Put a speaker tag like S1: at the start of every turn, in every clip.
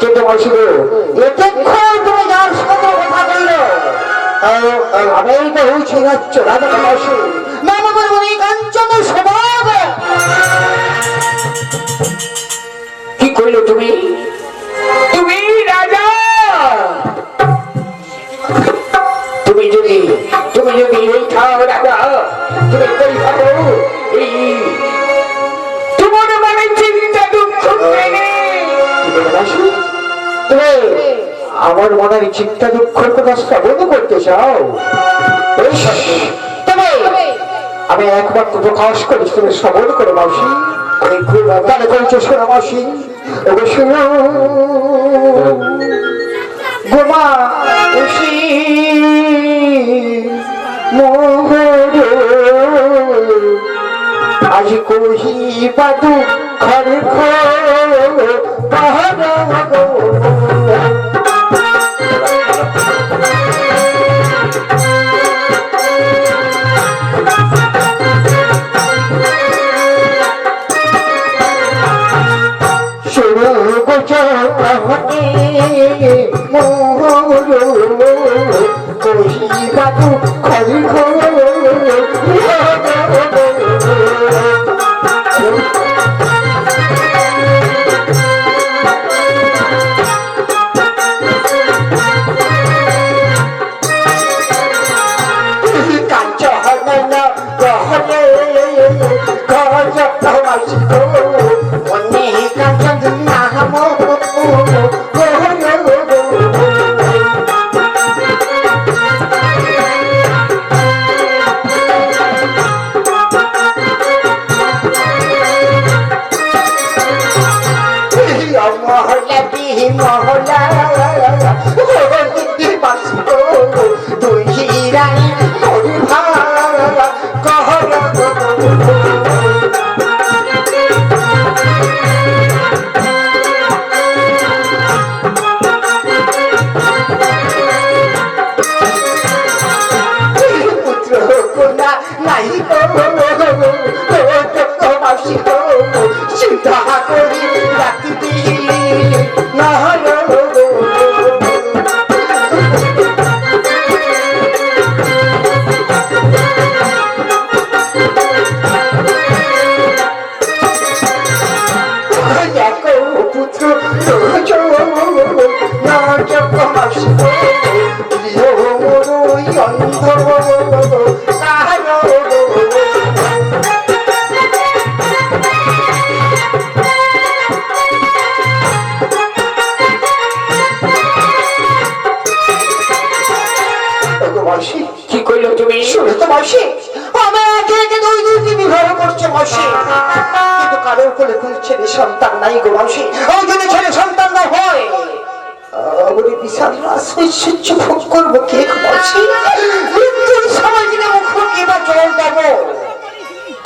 S1: কিন্তু মাসি গো এতক্ষণ তুমি যার সাথে কথা বলল আমি তো হয়েছি যাচ্ছ রাজা মাসি নাম করব এই কাঞ্চন স্বভাব।
S2: কি কইলো তুমি? তুমি রাজা। তুমি যদি তুমি যদি এই খাও রাজা তুমি কই খাব এই তোমার মানে চিন্তা দুঃখ মেনে
S1: তুমি আমার মনের চিন্তা দুঃখের কথা শ্রবণ করতে চাও। তবে আমি একমাত্র প্রকাশ করি, তুমি শ্রবণ করো মাসি। আমি শোনো আজ কহি বাদু খর খর। শুরু গোচরে মোর কহি বাদু খর খর মহলা দুই হিরাই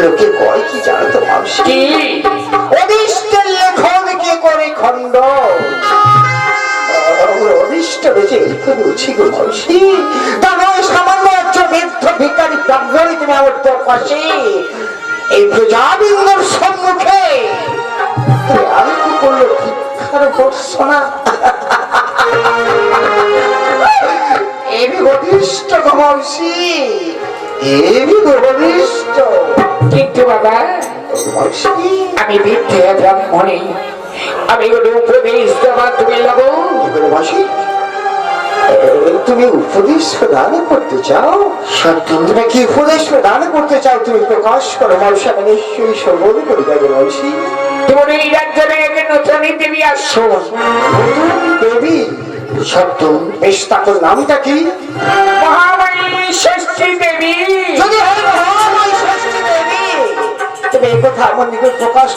S1: লোকে কয় কি জানো তো মাসি
S2: কি?
S1: অদিষ্টের লেখন কে করে খণ্ড? অদিষ্ট রয়েছে এইখানে উঠি গো মাসি তা নয় সামান্য একজন বৃদ্ধ ভিকারি ব্রাহ্মণী তুমি আমার তোর পাশে এই প্রজাবিন্দর সম্মুখে। আমি কি করল? ভিক্ষার অদিষ্ট
S2: কিন্তু বাবা আমি বৃদ্ধে ব্রাহ্মণী। আমি ওর উপদেশ দেওয়া তুমি লাগো
S1: তুমি উপদেশ দান করতে চাও? তুমি কি উপদেশ দান করতে চাও? তুমি প্রকাশ করো মাসি আমি নিশ্চয়ই সর্বোধ করে দেবো মাসি?
S2: তোমার এই রাজ্যের এক নতুন দেবী আসো
S1: নতুন দেবী? সত্য। বেশ তার নামটা কি?
S2: মহামায়ী ষষ্ঠী দেবী।
S1: যদি আমার প্রকাশ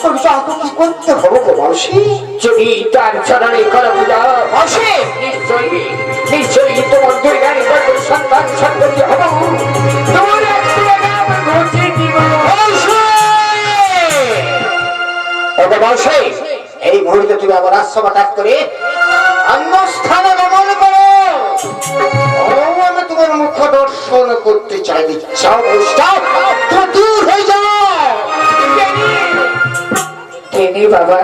S1: কি করতে হবে গো মাসি
S2: যদি তার চরণে করো পূজা
S1: মাসি
S2: নিশ্চয়ই নিশ্চয়ই তোমার দুই গাড়ি সন্তান সন্ততি হব। তোমার
S1: এই মুহূর্তে তুমি আমার আশ্রমা ত্যাগ করে অন্য স্থানে গমন করো। আমি তোমার মুখ দর্শন করতে চাই দূর হয়ে যাও।
S2: কেনে বাবা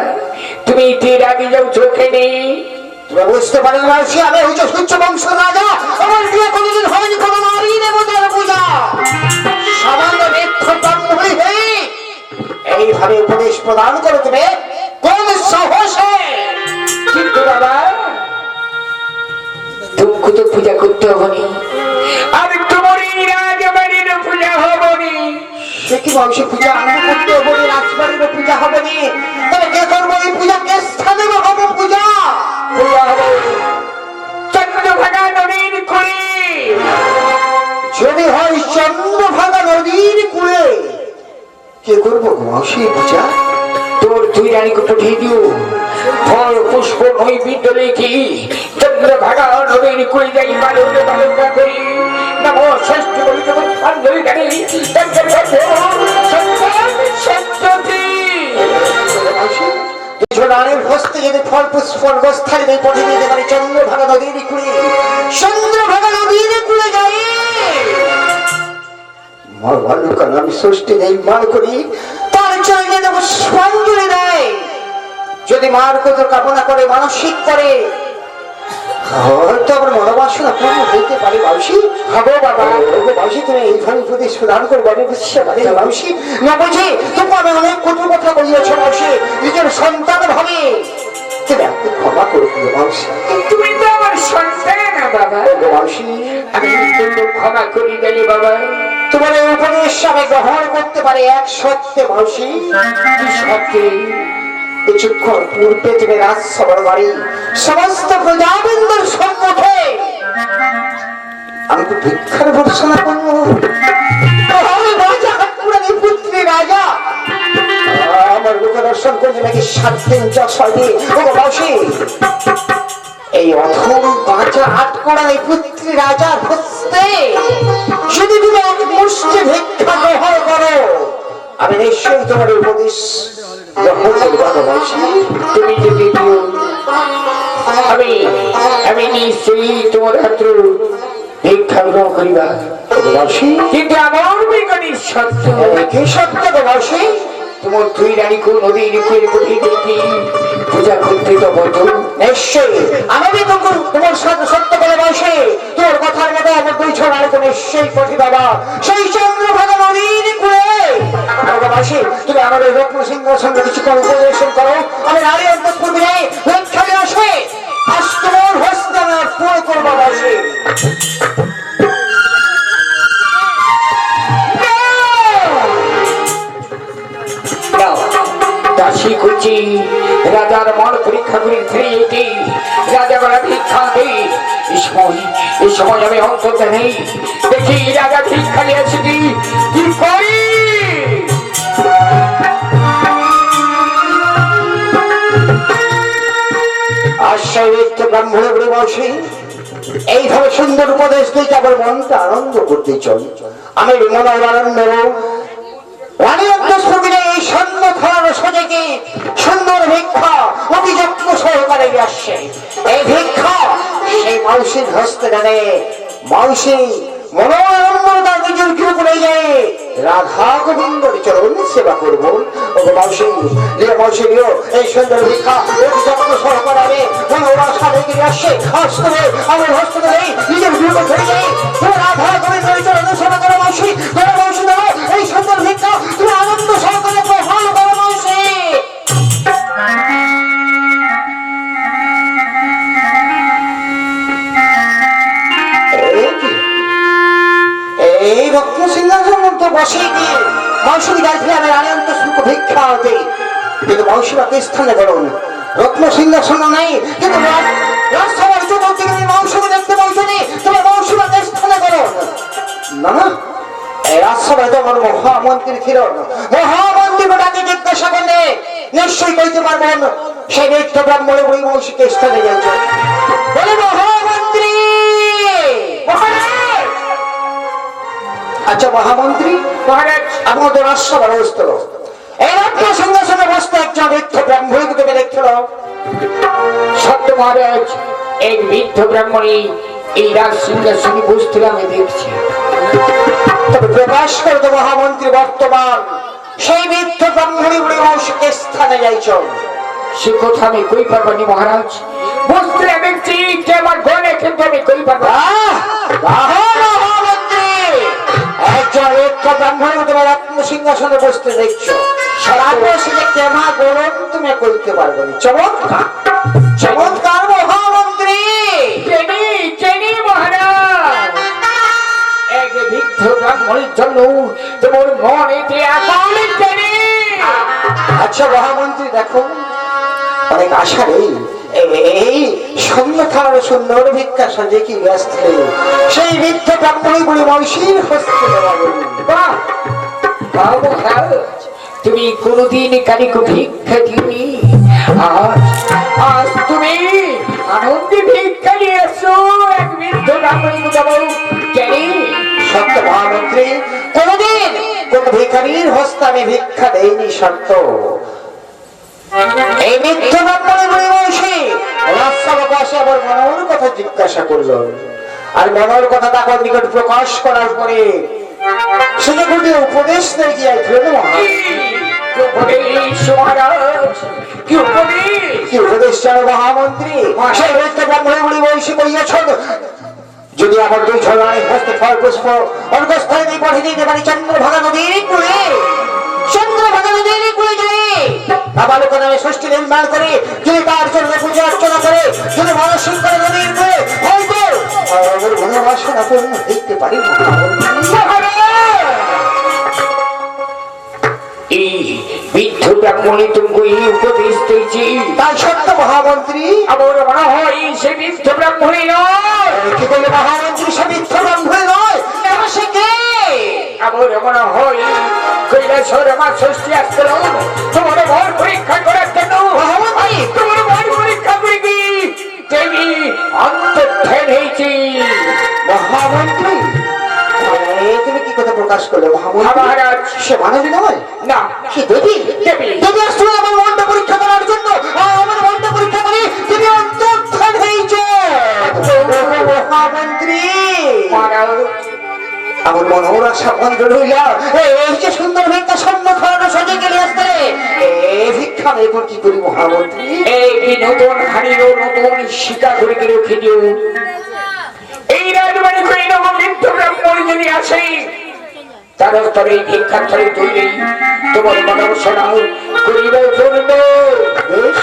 S2: তুমি তীর আগে যাও চোখে নেই
S1: তুমি বুঝতে পারো না আমি হচ্ছে সূর্য বংশ রাজা। আমার বিয়ে কোনোদিন হয়নি কোনো নারী দেবতার পূজা। সামান্য এইভাবে উপদেশ প্রদান করো তুমি। কোন সাহসে।
S2: কিন্তু বাবা তো পূজা করতে হবনি। আর তোমার রাজবাড়ির পূজা হবনি।
S1: সে কি বংশী পূজা আমি করতে হবে রাজবাড়ির পূজা হবে না তবে কে করব এই পূজা? কে স্থানে হবে পূজা?
S2: পূজা হবে। চন্দ্রভাগা নদীর কুড়ি
S1: যদি হয় চন্দ্রভাগা নদীর কুলে। কে করব মাসি পূজা?
S2: রানীকে পাঠিয়ে দিও। ফল পুষ্প নই বিদ্যলে কি চন্দ্রভাগা নদীর কুড়ি যাই বালুকে বালুকা করি। নমো ষষ্ঠ বলি দেব সঞ্জয় গাড়ি
S1: মাসি, হস্তে যদি ফল পুষ্প গোস্থালি দেয় পথে দিতে পারি চন্দ্রভাগা নদীর কুলে। চন্দ্রভাগা নদীর কুলে যাই মা বালুকা আমি নেই মার করি তার চলে দেব স্পঞ্জলি দেয় যদি মার কথা কামনা করে মানসিক করে হয়তো আমার মনোবাসনা পূর্ণ হইতে পারে বাউসি
S2: হবে বাবা
S1: বাউসি তুমি উপদেশ প্রদান করব আমি বুঝতে পারি না বাউসি না বুঝি তুমি আমি অনেক কটু কথা বলিয়েছ বাউসি নিজের সন্তান ভাবে ক্ষমা করে দিও বাউসি
S2: তুমি তো আমার সন্তান না বাবা
S1: বাউসি
S2: আমি ক্ষমা করি গেলে বাবা।
S1: তোমার এই উপদেশ আমি গ্রহণ করতে পারি এক সত্যে
S2: কি সত্যি
S1: কিছুক্ষণ পূর্বে তুমি রাজসভার বাড়ি সমস্ত প্রজাবৃন্দর সম্মুখে। আমি তো ভিক্ষার ভর্সনা করব। আমার মুখে দর্শন করলে নাকি সাত দিন ছয় দিন ও বাসি এই অথম বাঁচা আটকোড়ানি পুত্রী রাজার হস্তে যদি তুমি এক মুষ্টি ভিক্ষা গ্রহণ করো আমি নিশ্চয়ই তোমার উপদেশ গ্রহণ করব
S2: তুমি যদি আমি আমি নিশ্চয়ই তোমার হাত ভিক্ষা গ্রহণ করিবা। কিন্তু আমার বিজ্ঞানীর সত্য
S1: কি সত্য বাসি?
S2: তোমার দুই রানীকে নদীর কুয়ে কুটিয়ে দেখি পূজা করতে তো বলতো
S1: নিশ্চয়ই। আমি তোমার তোমার সাথে সত্য করে বসে তোর কথার মতো আমার দুই ছড়া তো নিশ্চয়ই পথি বাবা। সেই চন্দ্রভাগা নদীর কুলে বাবাসী তুমি ওই রত্ন সিংহাসন কিছু করে উপবেশন করো। আমি নারী অন্তঃপুর বিয়ে খেলে আসে। আজ তোমার হস্তে আমি অর্পণ করব বাবাসী
S2: খুঁজি রাজার মন পরীক্ষা করে ফিরে যেতে রাজা বলা, ভিক্ষা দেই এই সময় আমি অন্তত নেই। দেখি, রাজা ভিক্ষা নিয়ে কি করি?
S1: এইভাবে সুন্দর উপদেশ দিয়ে আমার মনটা আনন্দ করতে চল? আমি আনন্দ রানী অন্তঃস্থবিরে এই খাওয়ার সজেকে সুন্দর ভিক্ষা অভিযত্ন সহকারে আসছে এই ভিক্ষা সেই মাউসির হস্তে জানে মাউসি মনোরঞ্জন তার নিজের যায় রাধা গোবিন্দর সেবা করব ও মাউসি মাউসি এই সুন্দর ভিক্ষা অতি যত্ন সহকারে আমি মনোরঞ্জন সাথে রাধা গোবিন্দর চরণ সেবা করো। এই সুন্দর ভিক্ষা তুমি আনন্দ সহকারে সিংহাসন তো বসে গিয়ে মৌসুমী গাছলে আমি আনন্দ সুখ ভিক্ষা হতে কিন্তু মৌসুমাকে স্থানে রত্ন সিংহাসন নাই। কিন্তু দেখতে পারবেন বলে মহামন্ত্রী! আচ্ছা মহামন্ত্রী
S2: মহারাজ
S1: আমাদের এই রাজ্য সিংহাসনে বসতে একজন ব্রাহ্মণকে দেখছিল
S2: সত্য মহারাজ এই বৃদ্ধ ব্রাহ্মণী এই রাজ সিংহাসনে আমি দেখছি।
S1: তবে প্রকাশ করে তো মহামন্ত্রী বর্তমান সেই নিত্য ব্রাহ্মণী বংশীকে স্থানে যাইছ।
S2: সে কথা আমি কই পারব নি মহারাজ? বসতে দেখছি যে আমার গনে কিন্তু আমি কই পারব?
S1: একজন নিত্য তোমার রত্ন সিংহাসনে বসতে দেখছ। তারপর সে যে কেমা গরম তুমি কইতে পারবে চমৎকার। চমৎকার মহামন্ত্রী। আচ্ছা মহামন্ত্রী দেখো। অনেক আশা নেই। এই সন্ধ্যা সুন্দর ভিক্ষা সাজে কি ব্যস্ত? সেই বৃদ্ধ ব্রাহ্মণী বুড়ি মহিষীর হস্তে বলি।
S2: তুমি কোনদিন কারিকো ভিক্ষা দিওনি? আজ তুমি আনন্দে ভিক্ষা নিয়ে এসো এক বৃদ্ধ ব্রাহ্মণী যাব চেনি
S1: সত্য মহামন্ত্রী, কোনদিন কোন ভিখারির হস্তে আমি ভিক্ষা দেইনি, সত্য। এই মিথ্য ব্রাহ্মণী বুড়ি মহিষী রাস্তা বসে আবার মনোর কথা জিজ্ঞাসা করল। আর মনোর কথা তাকে নিকট প্রকাশ করার পরে সে গোটে উপদেশ দিয়ে গিয়েছিল
S2: কি উপদেশ কি উপদেশ?
S1: জানো মহামন্ত্রী? সেই মিথ্য ব্রাহ্মণী বুড়ি মহিষী কইয়াছেন যদি আমার দুই ছড়ায় হস্তে ফল পুষ্প অর্গস্থায় দিয়ে পাঠিয়ে দিতে পারি চন্দ্রভাগা নদীর কুলে চন্দ্রভাগা নদীর কুলে বাবালোক নামে ষষ্ঠী নির্মাণ করে যদি তার জন্য পূজা অর্চনা করে যদি মানসিক করে নদীর হয়তো আমার মনোবাসনা পূর্ণ দেখতে পারি মহামন্ত্রী।
S2: এই বৃদ্ধ ব্রাহ্মণী তুমি এই উপদেশ দিয়েছি।
S1: তাই সত্য মহামন্ত্রী।
S2: আমার মনে হয় সে বৃদ্ধ ব্রাহ্মণী নয়।
S1: কি বলে মহামন্ত্রী সে মিথ্যা ব্রাহ্মণ নয়? সে কে?
S2: আমার মনে হয় কৈলাসর আমার ষষ্ঠী আসছিল। তোমার ভর পরীক্ষা করার জন্য তোমার ভর পরীক্ষা করে কি? দেবী অন্তর্ধান হয়েছি
S1: মহামন্ত্রী তুমি কি কথা প্রকাশ করলে মহামন্ত্রী? সে মানবী নয়?
S2: না।
S1: কি দেবী?
S2: দেবী।
S1: দেবী আসলে আমার মনটা পরীক্ষা করার জন্য। আমার মনটা পরীক্ষা করে তুমি অন্তর্ধান হয়েছে মহামন্ত্রী আমার আশা বন্ধ রইল। এই যে সুন্দর ভিক্ষা খাওয়ানো সজে গেলে আসতে এ ভিক্ষা এরপর কি করি, মহামন্ত্রী?
S2: এই কি নতুন হাড়িও নতুন শিকা করে রেখে দিও এই রাজবাড়ি নেব বৃদ্ধ ব্রাহ্মণ যদি তার স্তরে এই ভিক্ষার ছড়ে তৈরি তোমার মনোসনা করিব
S1: বেশ,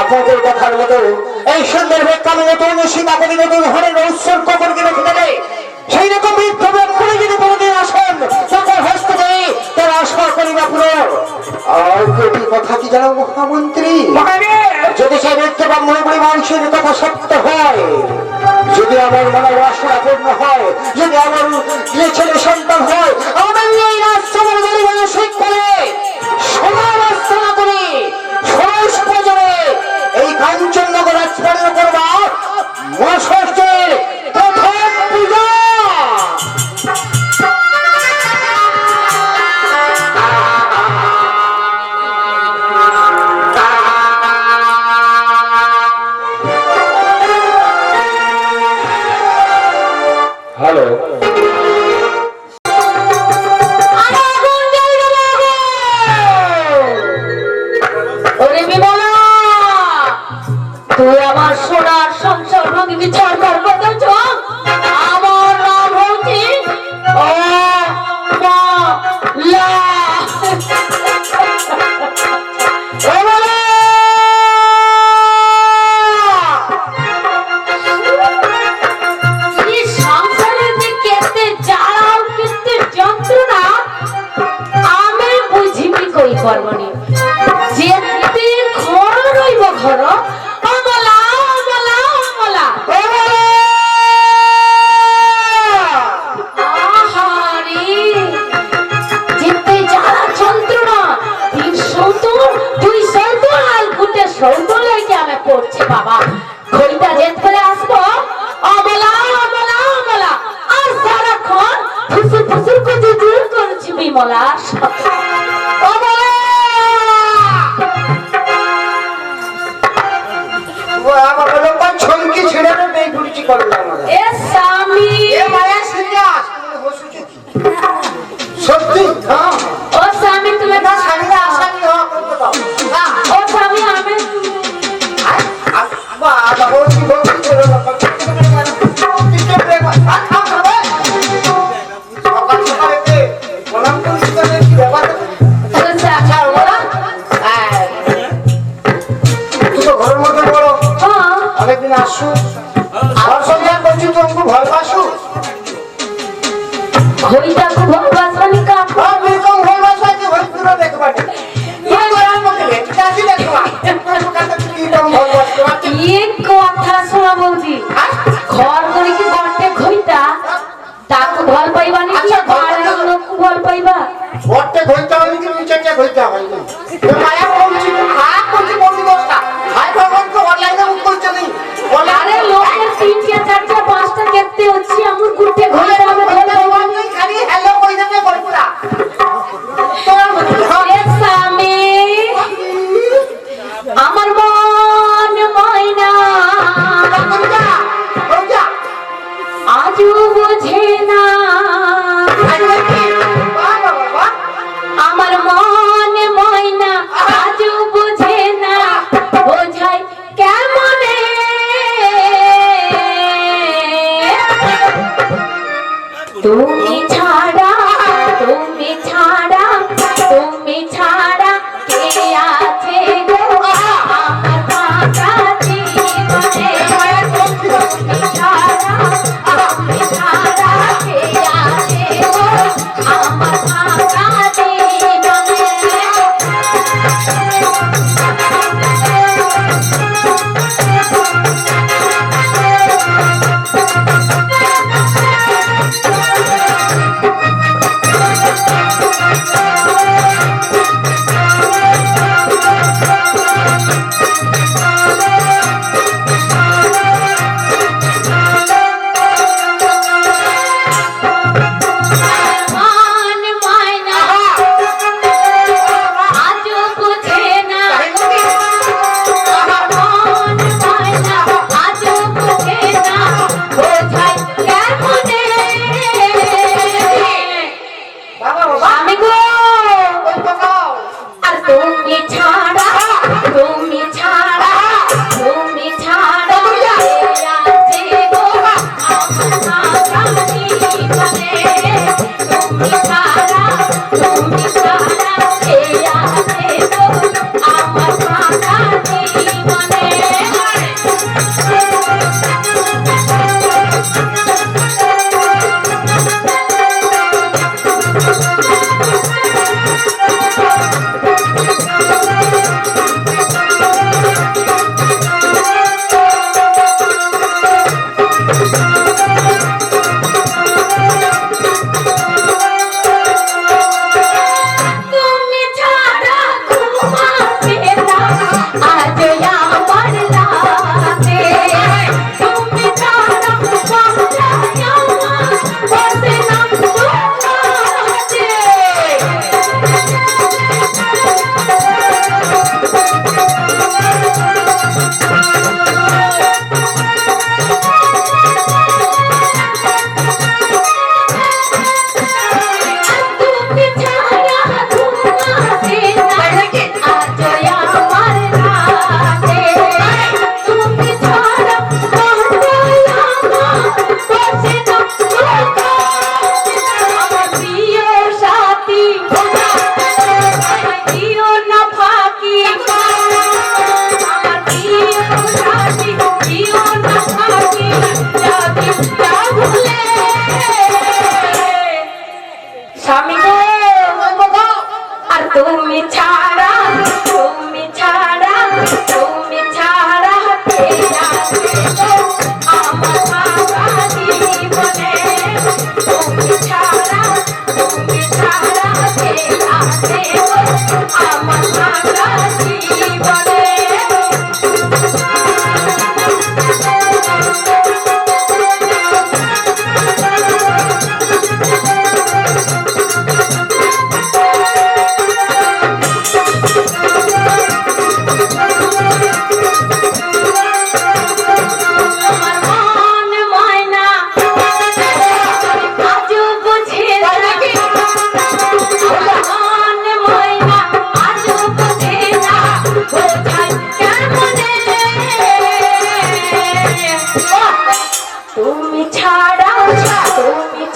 S1: আপনাদের কথার মতো এই সুন্দর ভিক্ষা, নতুন সীতা করি নতুন হরের উৎসর্গ করে রেখে দেবে সেই রকম ব্রাহ্মণে যদি কোনোদিন আসেন তখন হস্ত দেয় তার আশা করি না পুরো। আর কটি কথা কি জানো
S2: মহারাজ!
S1: যদি সেই ব্যক্তি বা মনে মানুষের কথা সত্য হয় যদি আমার মনে বাসনা পূর্ণ হয় যদি আমার ছেলে সন্তান হয় আমি এই মানসিক করে।
S3: মলাশ আসু। আমার সন্ধান করছি
S1: হ্যাঁ, তো খুব ভয় পাসু
S3: হইতা খুব ভয় পাসবানি কা
S1: আর তুই কম ভয় পাসবানি ভয় পুরো দেখবা তুমি করার মতো লেট কাছি দেখবা?
S3: এক কথা শোনা বলছি। হ্যাঁ? ঘর করে কি গন্টে ঘইতা তাকে ভয় পাইবা নি
S1: আচ্ছা ঘর
S3: লোক পাইবা?
S1: ঘরতে ঘইতা হইনি কি নিচে ঘইতা মায়া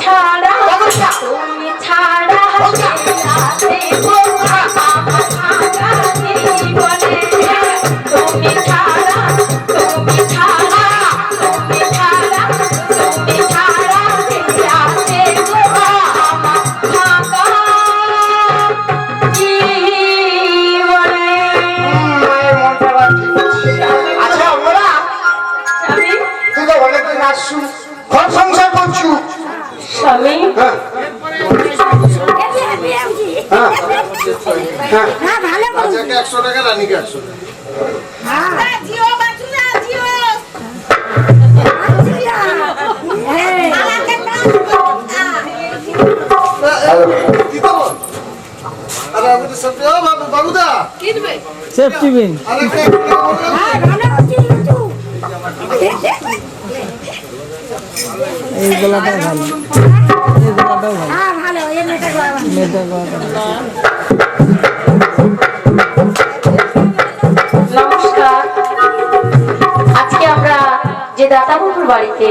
S4: Tada!
S5: সেফটি বিন? এই ভালো। এই গলাটাও ভালো। মেয়েটা গলাটা
S3: নমস্কার। আজকে আমরা যে দাতাবাবুর বাড়িতে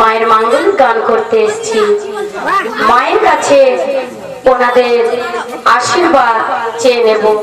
S3: মায়ের মাঙ্গল গান করতে এসেছি মায়ের কাছে ওনাদের আশীর্বাদ চেয়ে নেব।